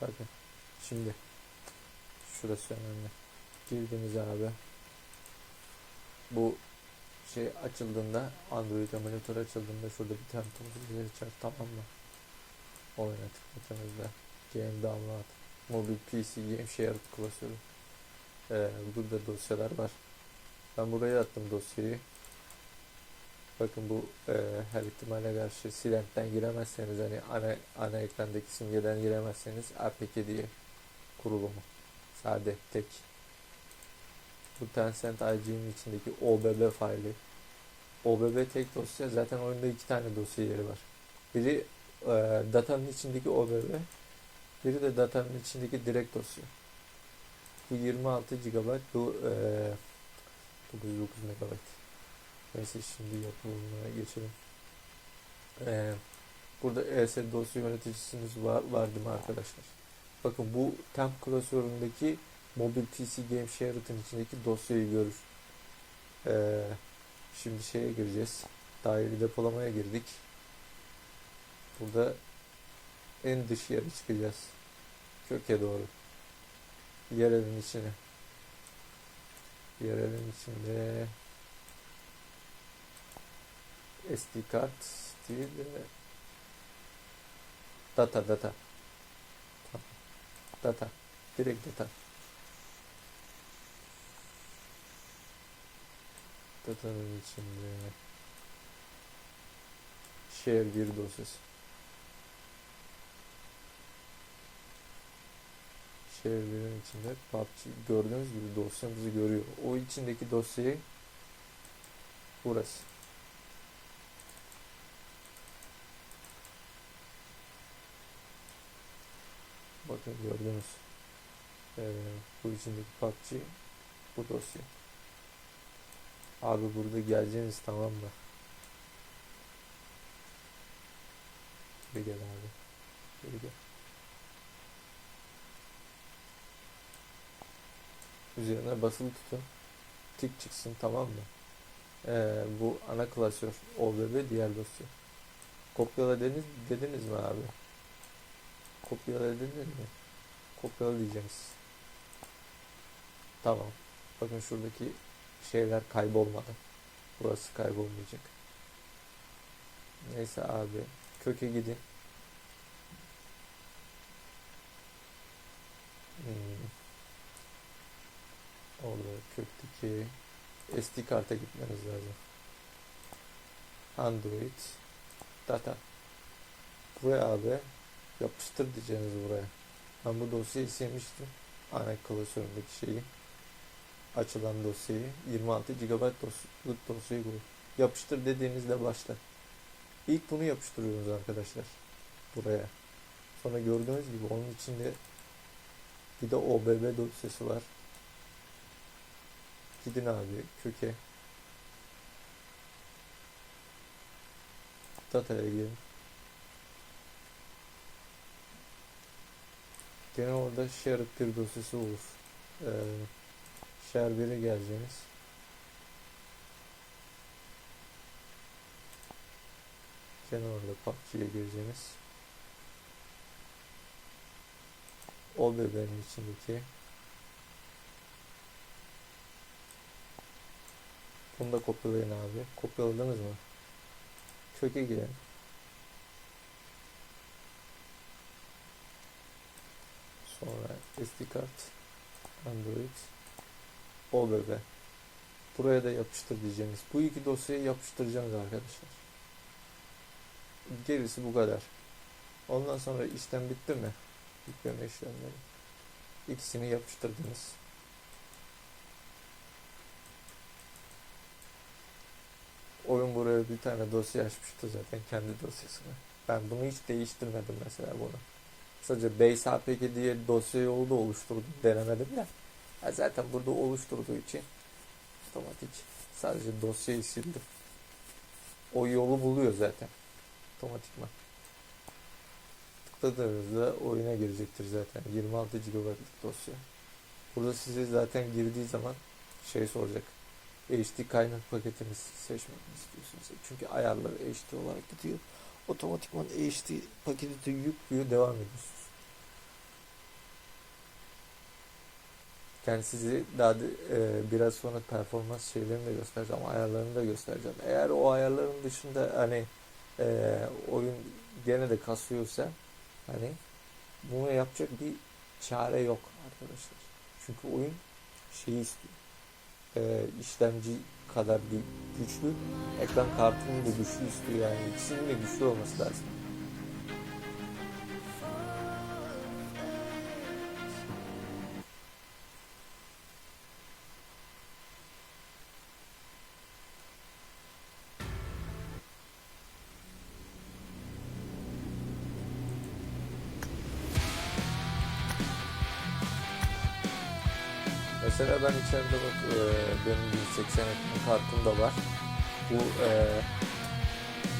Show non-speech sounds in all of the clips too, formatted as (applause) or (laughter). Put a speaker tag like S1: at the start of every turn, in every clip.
S1: Bakın. Şimdi. Şurası önemli. Girdiniz abi. Bu şey açıldığında Android emülatör açıldığında şurada bir tane tozlu açar tamam mı? Oyuna tıkladığınızda Game Download Mobil PC Game Share klasörü ee, burada dosyalar var. Ben buraya attım dosyayı. Bakın bu e, her ihtimale karşı Silent'ten giremezseniz hani ana, ana ekrandaki simgeden giremezseniz APK diye kurulumu. Sade tek. Bu Tencent IG'nin içindeki OBB faili. OBB tek dosya. Zaten oyunda iki tane dosya var. Biri e, datanın içindeki OBB. Biri de datanın içindeki direkt dosya. Bu 26 GB. Bu e, 909 MB. Neyse şimdi yapımına geçelim. Ee, burada ES dosya yöneticisiniz var, var değil arkadaşlar? Bakın bu temp klasöründeki mobil PC Game Share'ın içindeki dosyayı görür. Ee, şimdi şeye gireceğiz. Daire depolamaya girdik. Burada en dış yere çıkacağız. Köke doğru. Yerelin içine. Yerelin içinde SD kart değil de data data. Data. Direkt data. Datanın içinde share bir dosyası. Birin içinde PUBG gördüğünüz gibi dosyamızı görüyor. O içindeki dosyayı burası Bakın gördünüz. Ee, bu içindeki PUBG bu dosya. Abi burada geleceğiniz tamam mı? Bir gel abi. Bir gel. Üzerine basılı tutun. Tik çıksın tamam mı? Ee, bu ana klasör OBB diğer dosya. Kopyala dediniz, dediniz mi abi? Kopyala dediniz mi? Kopyala diyeceğiz. Tamam. Bakın şuradaki şeyler kaybolmadı. Burası kaybolmayacak. Neyse abi. Köke gidin. Hmm. Orada kökteki SD karta gitmeniz lazım. Android data. Buraya abi yapıştır diyeceğiniz buraya. Ben bu dosyayı sevmiştim. Ana klasöründeki şeyi. Açılan dosyayı. 26 GB dosyalık dosyayı bu. Yapıştır dediğinizde başlar. İlk bunu yapıştırıyoruz arkadaşlar. Buraya. Sonra gördüğünüz gibi onun içinde bir de OBB dosyası var. Gidin abi köke. Data'ya girin. Gene orada shared bir dosyası olur. Ee, share 1'e geleceğiniz. Gene orada PUBG'ye gireceğiniz. O bebeğin içindeki Bunu da kopyalayın abi. Kopyaladınız mı? Köke girin. Sonra SD kart, Android, OBB. Buraya da yapıştır diyeceğiniz. Bu iki dosyayı yapıştıracaksınız arkadaşlar. Gerisi bu kadar. Ondan sonra işlem bitti mi? Yükleme işlemleri. İkisini yapıştırdınız. Oyun buraya bir tane dosya açmıştı zaten kendi dosyasını. Ben bunu hiç değiştirmedim mesela bunu. Sadece base apk diye dosyayı oldu oluşturdum denemedim de. Ya zaten burada oluşturduğu için otomatik sadece dosyayı sildim. O yolu buluyor zaten. Otomatikman. Tıkladığınızda oyuna girecektir zaten. 26 GB'lık dosya. Burada size zaten girdiği zaman şey soracak. HD kaynak paketini seçmek istiyorsunuz? Çünkü ayarları HD olarak gidiyor otomatikman HD paketi yüklüyor devam ediyorsunuz. Yani sizi daha de, e, biraz sonra performans şeylerini de göstereceğim, ayarlarını da göstereceğim. Eğer o ayarların dışında hani e, oyun gene de kasıyorsa hani bunu yapacak bir çare yok arkadaşlar. Çünkü oyun şeyi istiyor. E, işlemci kadar güçlü, ekran kartının da güçlü istiyor yani ikisinin de güçlü olması lazım. Mesela ben içeride bak e, benim 1080 ekran kartım da var. Bu e,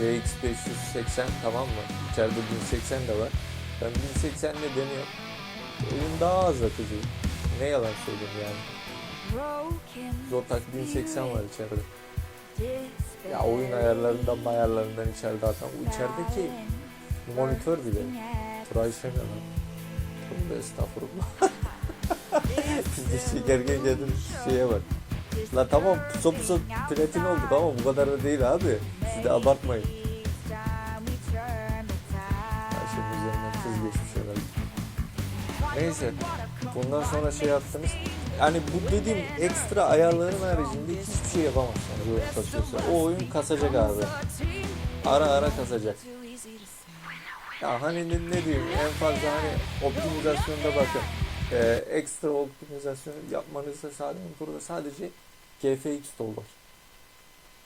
S1: RX 580 tamam mı? İçeride 1080 de var. Ben 1080 ile deniyorum. Oyun daha az akıcı. Ne yalan söyleyeyim yani. Zotac 1080 var içeride. Ya oyun ayarlarından ayarlarından içeride adam. Bu içerideki monitör bile. Turay Şener lan. Tövbe estağfurullah. (laughs) Biz çekerken geldim şeye bak. La tamam puso puso platin olduk ama bu kadar da değil abi. Siz de abartmayın. Ya şimdi üzerinden kız geçmiş herhalde. Neyse. Bundan sonra şey yaptınız. Yani bu dediğim ekstra ayarların haricinde hiçbir şey yapamazsınız oyun kasıyorsa. O oyun kasacak abi. Ara ara kasacak. Ya hani ne, ne diyeyim en fazla hani optimizasyonda bakın. Ee, ekstra optimizasyon yapmanızda sadece burada sadece GFX var.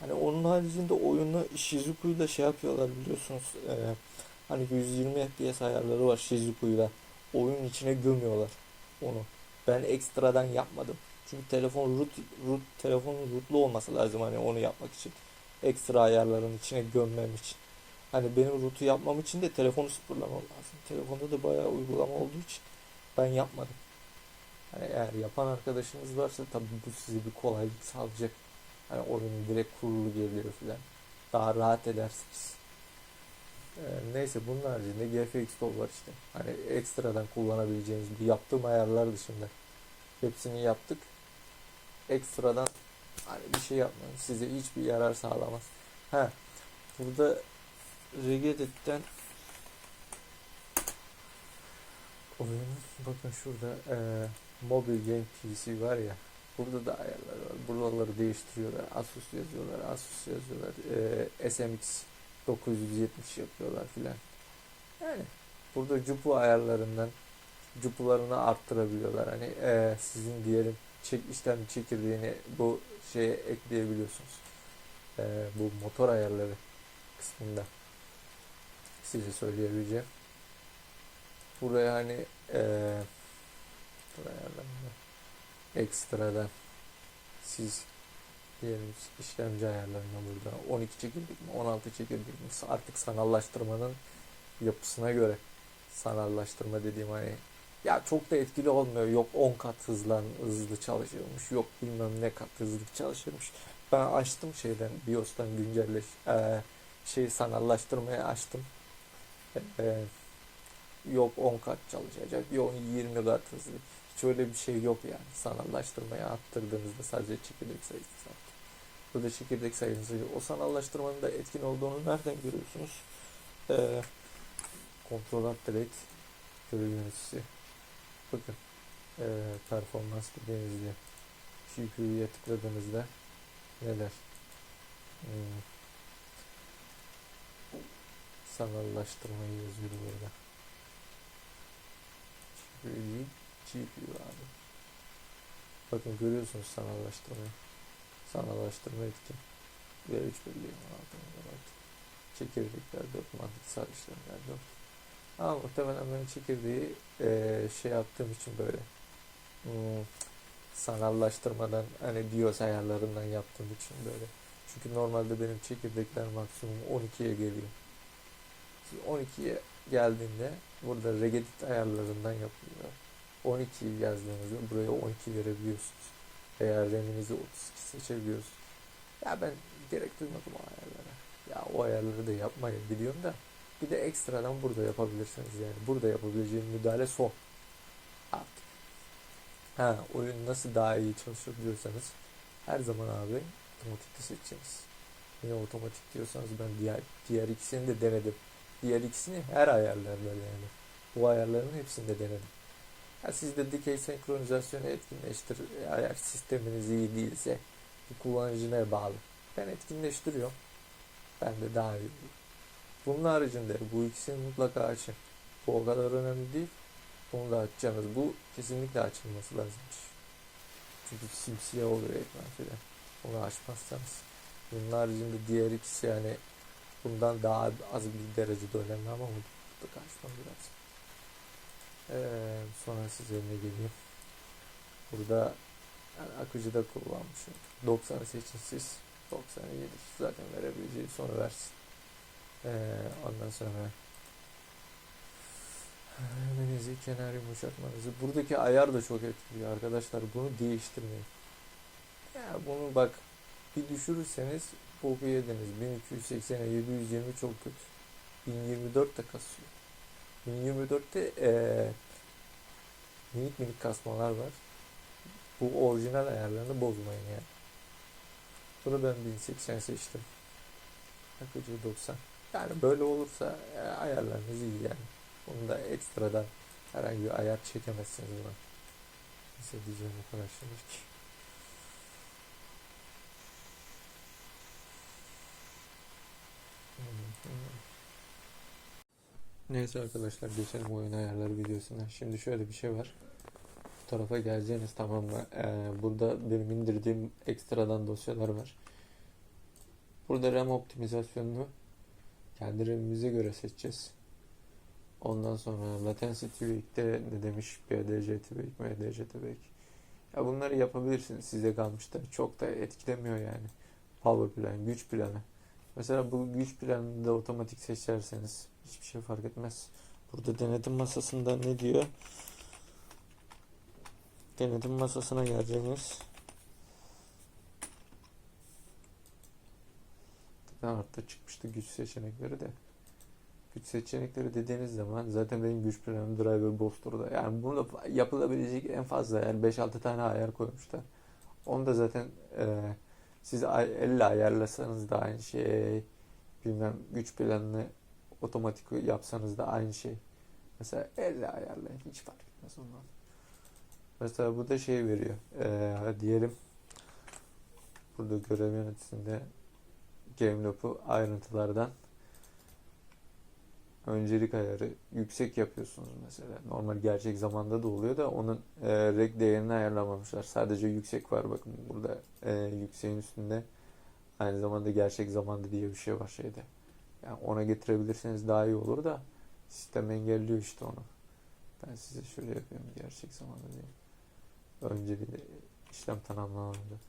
S1: Hani onun haricinde oyunu Shizuku'yla şey yapıyorlar biliyorsunuz. Ee, hani 120 FPS ayarları var Shizuku'yla. Oyunun içine gömüyorlar onu. Ben ekstradan yapmadım. Çünkü telefon root, root telefonun rootlu olması lazım hani onu yapmak için. Ekstra ayarların içine gömmem için. Hani benim root'u yapmam için de telefonu sıfırlamam lazım. Telefonda da bayağı uygulama olduğu için ben yapmadım. Hani eğer yapan arkadaşınız varsa tabii bu size bir kolaylık sağlayacak. Hani oyun direkt kurulu geliyor filan. Daha rahat edersiniz. Ee, neyse bunun haricinde GFX Tool var işte. Hani ekstradan kullanabileceğiniz bir yaptığım ayarlar dışında. Hepsini yaptık. Ekstradan hani bir şey yapmayın. Size hiçbir yarar sağlamaz. Ha, burada Regedit'ten oyunun bakın şurada e, Mobile Game PC var ya burada da ayarlar var. Buraları değiştiriyorlar. Asus yazıyorlar. Asus yazıyorlar. E, SMX 970 yapıyorlar filan. Yani burada cupu ayarlarından cupularını arttırabiliyorlar. Hani e, sizin diyelim çek işlem çekirdeğini bu şeye ekleyebiliyorsunuz. E, bu motor ayarları kısmında size söyleyebileceğim. Buraya hani e, buraya ekstradan siz diyelim işlemci ayarlarına burada 12 çekirdek mi 16 çekirdek mi? Artık sanallaştırmanın yapısına göre sanallaştırma dediğim hani ya çok da etkili olmuyor. Yok 10 kat hızlan hızlı çalışıyormuş. Yok bilmem ne kat hızlı çalışıyormuş. Ben açtım şeyden BIOS'tan güncelleş e, şey sanallaştırmaya açtım. E, yok 10 kat çalışacak yok 20 kat hızlı hiç öyle bir şey yok yani sanallaştırmaya attırdığınızda sadece çekirdek sayısı sabit. Burada çekirdek sayısı o sanallaştırmanın da etkin olduğunu nereden görüyorsunuz? Ee, Ctrl Alt Delete görev yöneticisi. Bakın ee, performans dediğinizde CPU'ya tıkladığınızda neler? Hmm. Sanallaştırmayı yazıyor burada. Değil, GPU abi. Bakın görüyorsunuz sanallaştırmayı. Sanallaştırma etkin. V3 birliği 16 MB. Çekirdekler 4 mantıksal işlemler 4. Ama muhtemelen ben çekirdeği e, şey yaptığım için böyle hmm, sanallaştırmadan hani BIOS ayarlarından yaptığım için böyle. Çünkü normalde benim çekirdekler maksimum 12'ye geliyor. 12'ye geldiğinde burada regedit ayarlarından yapılıyor. 12 yazdığınızda buraya 12 verebiliyorsunuz. Veya RAM'inizi 32 seçebiliyorsunuz. Ya ben gerek duymadım o ayarlara. Ya o ayarları da yapmayın biliyorum da. Bir de ekstradan burada yapabilirsiniz yani. Burada yapabileceğim müdahale son. Artık. Ha, oyun nasıl daha iyi çalışıyor diyorsanız her zaman abi otomatikte seçeceğiz. Yine otomatik diyorsanız ben diğer diğer ikisini de denedim. Diğer ikisini her ayarlarında yani. Bu ayarların hepsini de denedim. Ha, siz de dikey senkronizasyonu etkinleştir. Eğer sisteminiz iyi değilse bu kullanıcına bağlı. Ben etkinleştiriyorum. Ben de daha iyi. Bunun haricinde bu ikisini mutlaka açın. Bu o kadar önemli değil. Bunu da açacaksınız. Bu kesinlikle açılması lazımmış. Çünkü simsiyah oluyor ekran filan. Onu açmazsanız. Bunun haricinde diğer ikisi yani bundan daha az bir derecede önemli ama mutlaka açmamız lazım. Ee, sonra size ne geleyim. Burada yani akıcıda kullanmışım. 90'ı seçin siz. 90'ı 7 zaten verebileceği sonu versin. Ee, ondan sonra Hemeniz'i kenar yumuşatmanızı. Buradaki ayar da çok etkiliyor arkadaşlar. Bunu değiştirmeyin. Ya bunu bak bir düşürürseniz boku yediniz. 1280'e 720 çok kötü. 1024 de kasıyor. 1024'te ee, minik minik kasmalar var. Bu orijinal ayarlarını bozmayın yani. Bunu ben 1080 seçtim. Akıcı 90. Yani böyle olursa e, ayarlarınız iyi yani. Bunu da ekstradan herhangi bir ayar çekemezsiniz buna. Neyse diyeceğim o kadar şimdilik. Neyse arkadaşlar geçelim oyun ayarları videosuna. Şimdi şöyle bir şey var. Bu tarafa geleceğiniz tamam mı? Ee, burada benim indirdiğim ekstradan dosyalar var. Burada RAM optimizasyonunu kendi RAM'imize göre seçeceğiz. Ondan sonra latency tweak'te ne demiş? BDC tweak, MDC tweak. Ya bunları yapabilirsiniz. Size kalmıştır. Çok da etkilemiyor yani. Power plan, güç planı. Mesela bu güç planını da otomatik seçerseniz hiçbir şey fark etmez. Burada denetim masasında ne diyor? Denetim masasına geleceğiniz. Artta çıkmıştı güç seçenekleri de. Güç seçenekleri dediğiniz zaman zaten benim güç planım driver boostur'da. Yani bunu yapılabilecek en fazla yani 5-6 tane ayar koymuşlar. Onu da zaten e, siz elle ayarlasanız da aynı şey. Bilmem güç planını otomatik yapsanız da aynı şey. Mesela elle ayarlayın. Hiç fark etmez ondan. Mesela bu da şey veriyor. Ee, diyelim burada görev yöneticisinde GameLoop'u ayrıntılardan öncelik ayarı yüksek yapıyorsunuz mesela. Normal gerçek zamanda da oluyor da onun e, reg değerini ayarlamamışlar. Sadece yüksek var bakın burada e, yükseğin üstünde aynı zamanda gerçek zamanda diye bir şey var şeyde. Yani ona getirebilirseniz daha iyi olur da sistem engelliyor işte onu. Ben size şöyle yapıyorum gerçek zamanda diye. Önceliği işlem tamamlandı.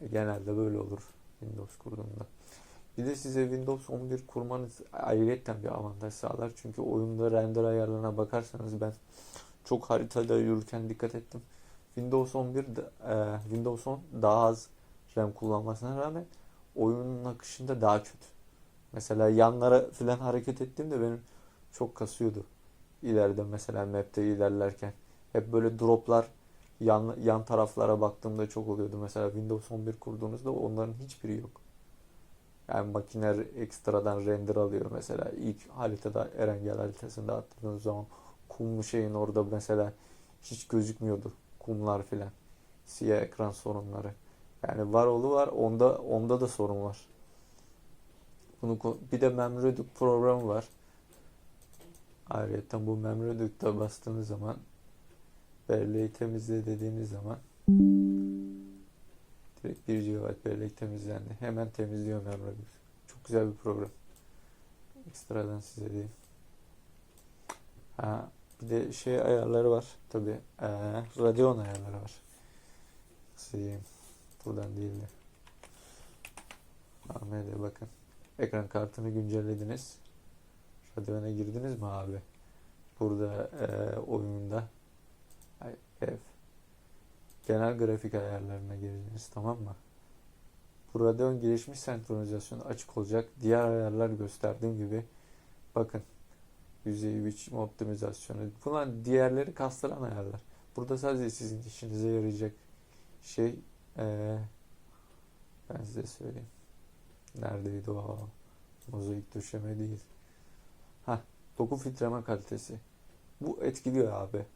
S1: E, genelde böyle olur Windows kurduğumda. Bir de size Windows 11 kurmanız ayrıyetten bir avantaj sağlar. Çünkü oyunda render ayarlarına bakarsanız ben çok haritada yürürken dikkat ettim. Windows 11 de, e, Windows 10 daha az RAM kullanmasına rağmen oyunun akışında daha kötü. Mesela yanlara falan hareket ettiğimde benim çok kasıyordu. İleride mesela map'te ilerlerken. Hep böyle droplar yan, yan taraflara baktığımda çok oluyordu. Mesela Windows 11 kurduğunuzda onların hiçbiri yok. Yani makineler ekstradan render alıyor mesela. ilk haritada Erengel haritasında attığınız zaman kumlu şeyin orada mesela hiç gözükmüyordu. Kumlar filan. Siyah ekran sorunları. Yani var oğlu var. Onda onda da sorun var. Bunu bir de MemReduce programı var. Ayrıca bu MemReduce'da bastığınız zaman belleği temizle dediğiniz zaman direkt 1 GB bellek temizlendi. Hemen temizliyor MemReduce. Çok güzel bir program. Ekstradan size diyeyim. Ha, bir de şey ayarları var. Tabi ee, Radeon ayarları var. Size buradan değil de. AMD bakın. Ekran kartını güncellediniz. Radeon'a girdiniz mi abi? Burada e, oyunda ev genel grafik ayarlarına girdiniz tamam mı? Bu Radeon gelişmiş senkronizasyon açık olacak. Diğer ayarlar gösterdiğim gibi bakın yüzey biçim optimizasyonu. Bunlar diğerleri kastıran ayarlar. Burada sadece sizin işinize yarayacak şey eee, ben size söyleyeyim. Neredeydi o? Mozaik döşeme değil. Ha, doku filtreme kalitesi. Bu etkiliyor abi.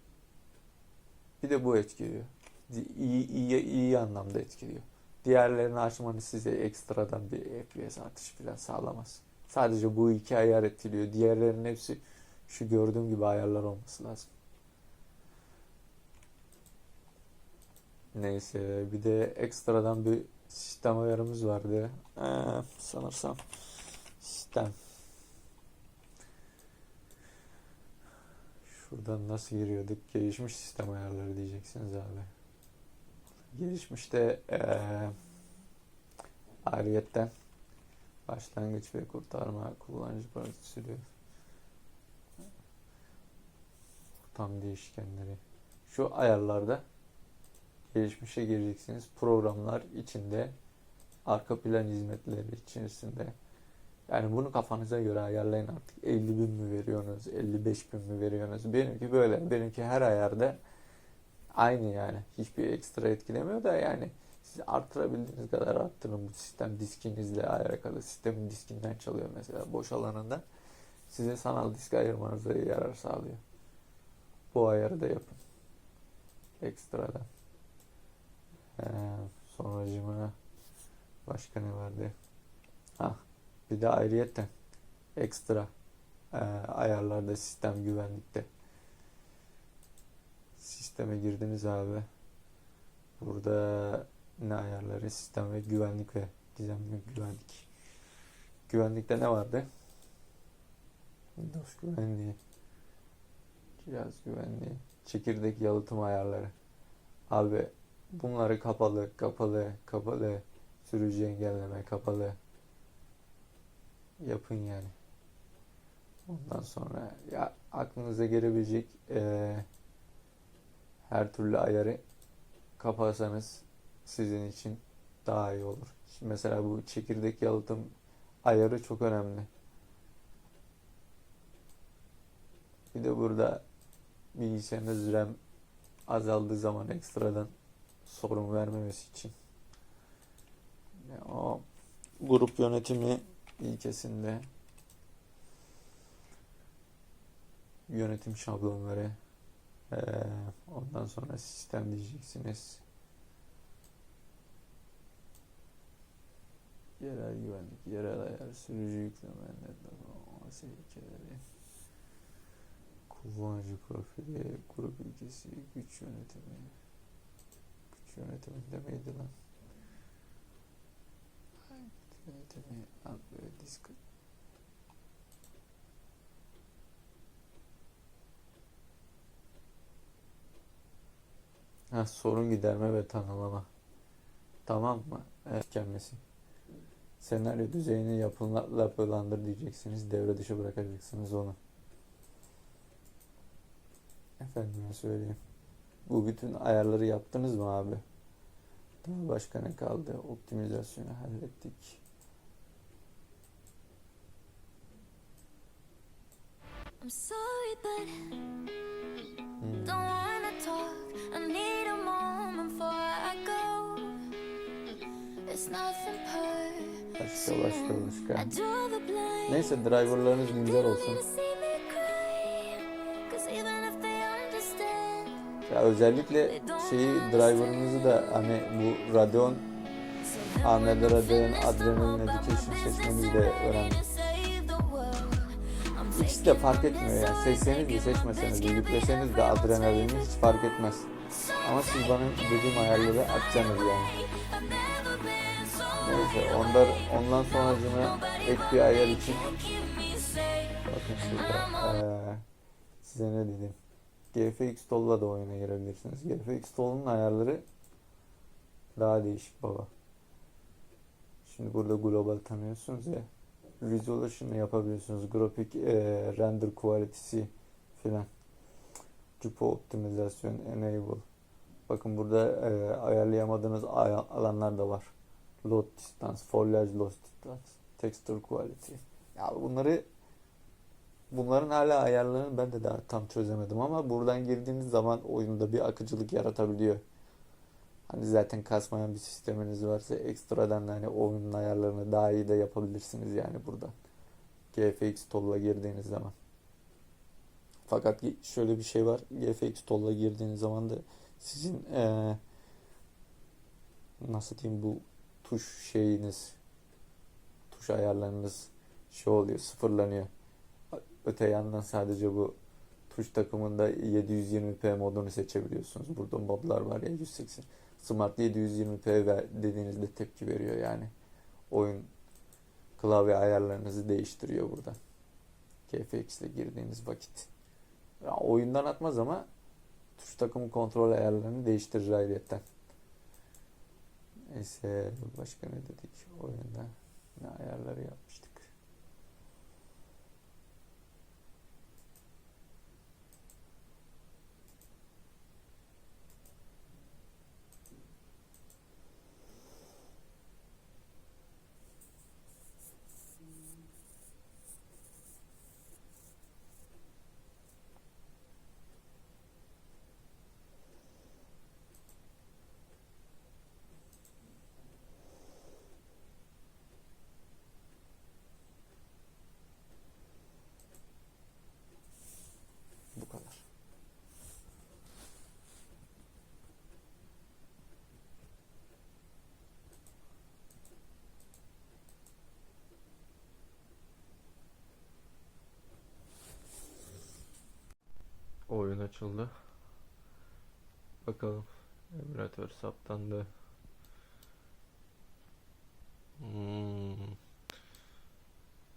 S1: Bir de bu etkiliyor. İyi, iyi, iyi anlamda etkiliyor. Diğerlerini açmanız size ekstradan bir FPS artışı falan sağlamaz. Sadece bu iki ayar etkiliyor. Diğerlerinin hepsi şu gördüğüm gibi ayarlar olması lazım. Neyse bir de ekstradan bir sistem ayarımız vardı. Ee, sanırsam sistem. Şuradan nasıl giriyorduk? Gelişmiş sistem ayarları diyeceksiniz abi. Gelişmiş de eee ayrıyetten başlangıç ve kurtarma kullanıcı parçası Tam değişkenleri. Şu ayarlarda gelişmişe gireceksiniz. Programlar içinde arka plan hizmetleri içerisinde. Yani bunu kafanıza göre ayarlayın artık. 50 bin mi veriyorsunuz 55 bin mi veriyorsunuz? Benimki böyle. Benimki her ayarda aynı yani. Hiçbir ekstra etkilemiyor da yani siz artırabildiğiniz kadar arttırın. Bu sistem diskinizle alakalı. Sistemin diskinden çalıyor mesela boş alanında size sanal disk ayırmanıza yarar sağlıyor. Bu ayarı da yapın. Ekstradan. Ee, sonracıma başka ne vardı? Ha bir de ayrıyetten ekstra e, ayarlarda sistem güvenlikte sisteme girdiniz abi. Burada ne ayarları? Sistem ve güvenlik ve gizemli güvenlik. Güvenlikte ne vardı? Windows güvenliği cihaz güvenliği çekirdek yalıtım ayarları. Abi bunları kapalı kapalı kapalı sürücü engelleme kapalı. Yapın yani. Ondan sonra ya aklınıza gelebilecek eee, her türlü ayarı kapatsanız sizin için daha iyi olur. Şimdi mesela bu çekirdek yalıtım ayarı çok önemli. Bir de burada bilgisayarınız RAM azaldığı zaman ekstradan sorun vermemesi için. O grup yönetimi ilkesinde yönetim şablonları eee, ondan sonra sistem diyeceksiniz. Yerel güvenlik, yerel ayar, sürücü yüklemeler, OS ilkeleri, kullanıcı profili, grup ilkesi, güç yönetimi. Güç yönetiminde miydi lan? Güç yönetimi, alt ve disk. Ha, sorun giderme ve tanımlama. Tamam mı? Evet, gelmesi. Senaryo düzeyini yapıla- yapılandır diyeceksiniz. Devre dışı bırakacaksınız onu. Efendime söyleyeyim. Bu bütün ayarları yaptınız mı abi? Daha başka ne kaldı? Optimizasyonu hallettik.
S2: I'm sorry, but
S1: Hmm.
S2: don't wanna talk. I need
S1: Başka başka başka. Neyse driverlarınız güzel olsun. Ya özellikle şeyi driver'ınızı da hani bu Radeon AMD Radeon
S2: finish the
S1: Adrenalin
S2: hope of my
S1: Education seçmeniz de önemli. İkisi de fark etmiyor yani. Seçseniz de seçmeseniz de yükleseniz de adrenalini hiç fark etmez. Ama siz bana dediğim ayarları açacaksınız yani. Neyse onlar, ondan sonracına ek bir ayar için bakın şurada eee, size ne dedim. GFX Toll'la da oyuna girebilirsiniz. GFX Toll'un ayarları daha değişik baba. Şimdi burada global tanıyorsunuz ya. Resolution'ı yapabiliyorsunuz. Grafik eee, render quality'si filan. GPU optimizasyon enable. Bakın burada eee, ayarlayamadığınız ay- alanlar da var. Load distance, foliage load distance, texture quality. Ya bunları bunların hala ayarlarını ben de daha tam çözemedim ama buradan girdiğiniz zaman oyunda bir akıcılık yaratabiliyor. Hani zaten kasmayan bir sisteminiz varsa ekstradan da hani oyunun ayarlarını daha iyi de yapabilirsiniz yani buradan. GFX Toll'a girdiğiniz zaman. Fakat şöyle bir şey var. GFX Toll'a girdiğiniz zaman da sizin eee, nasıl diyeyim bu tuş şeyiniz tuş ayarlarınız şey oluyor sıfırlanıyor. Öte yandan sadece bu tuş takımında 720p modunu seçebiliyorsunuz. Burada modlar var ya 180. Smart 720p ver- dediğinizde tepki veriyor yani. Oyun klavye ayarlarınızı değiştiriyor burada. GFX ile girdiğiniz vakit. Ya oyundan atmaz ama tuş takımı kontrol ayarlarını değiştirir ayrıyetten. Neyse başka ne dedik oyunda? Ne ayarları yapmıştık? Bu kadar. Oyun açıldı. Bakalım. Emülatör saptandı. Hmm.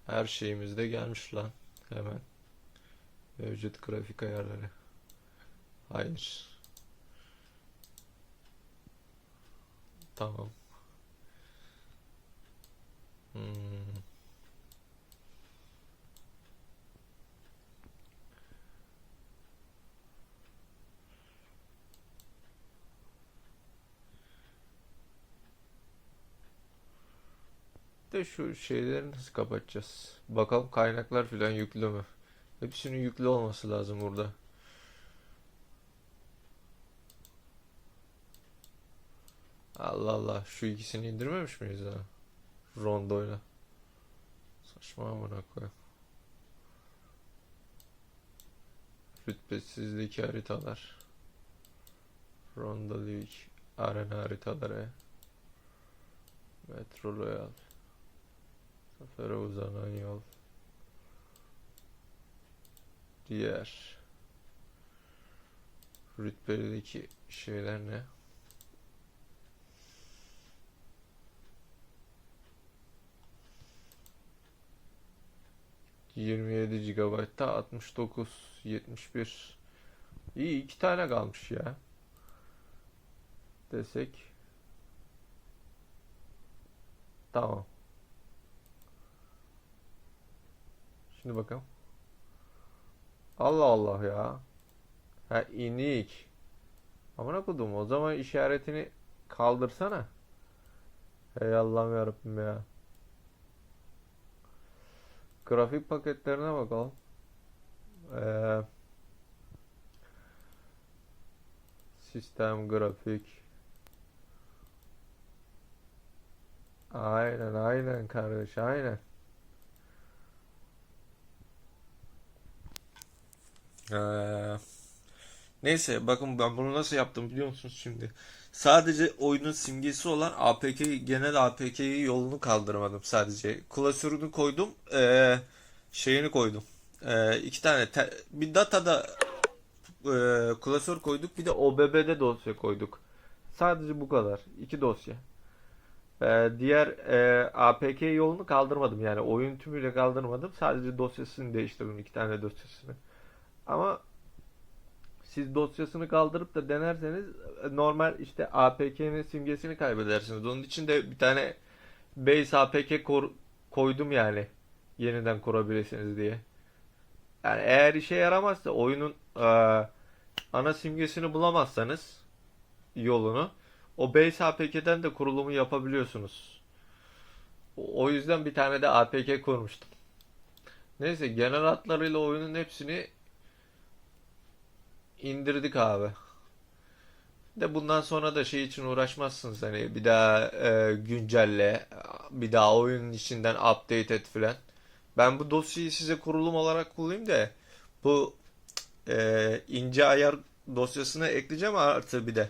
S1: Her şeyimiz de gelmiş lan. Hemen. Mevcut grafik ayarları. Hayır. Tamam. De şu şeyleri nasıl kapatacağız? Bakalım kaynaklar filan yüklü mü? Hepsinin yüklü olması lazım burada. Allah Allah şu ikisini indirmemiş miyiz daha? Rondoyla. Saçma amına koyayım. Rütbesizdeki haritalar. Rondo League. Arena haritaları. Metro Royal. Sefere uzanan yol. Diğer rütbelideki şeyler ne? ...27 GB'da 69, 71... İyi iki tane kalmış ya. Desek... Tamam. Şimdi bakalım. Allah Allah ya. Ha inik. Amına kodum o zaman işaretini kaldırsana. Hey Allah'ım yarabbim ya. Grafik paketlerine bakalım. Ee, sistem grafik. Aynen aynen kardeş aynen. Ee, neyse bakın ben bunu nasıl yaptım biliyor musunuz şimdi? Sadece oyunun simgesi olan APK genel APK'yi yolunu kaldırmadım sadece. Klasörünü koydum, ee, şeyini koydum. Ee, iki tane te- bir datada ee, klasör koyduk, bir de OBB'de dosya koyduk. Sadece bu kadar. İki dosya. Ee, diğer ee, APK yolunu kaldırmadım yani oyun tümüyle kaldırmadım. Sadece dosyasını değiştirdim iki tane dosyasını. Ama siz dosyasını kaldırıp da denerseniz normal işte APK'nin simgesini kaybedersiniz. Onun için de bir tane base APK koydum yani yeniden kurabilirsiniz diye. Yani eğer işe yaramazsa oyunun e, ana simgesini bulamazsanız yolunu o base APK'den de kurulumu yapabiliyorsunuz. O yüzden bir tane de APK kurmuştum. Neyse genel hatlarıyla oyunun hepsini indirdik abi. De bundan sonra da şey için uğraşmazsınız hani bir daha e, güncelle, bir daha oyunun içinden update et filan. Ben bu dosyayı size kurulum olarak kullanayım da bu e, ince ayar dosyasına ekleyeceğim artı bir de.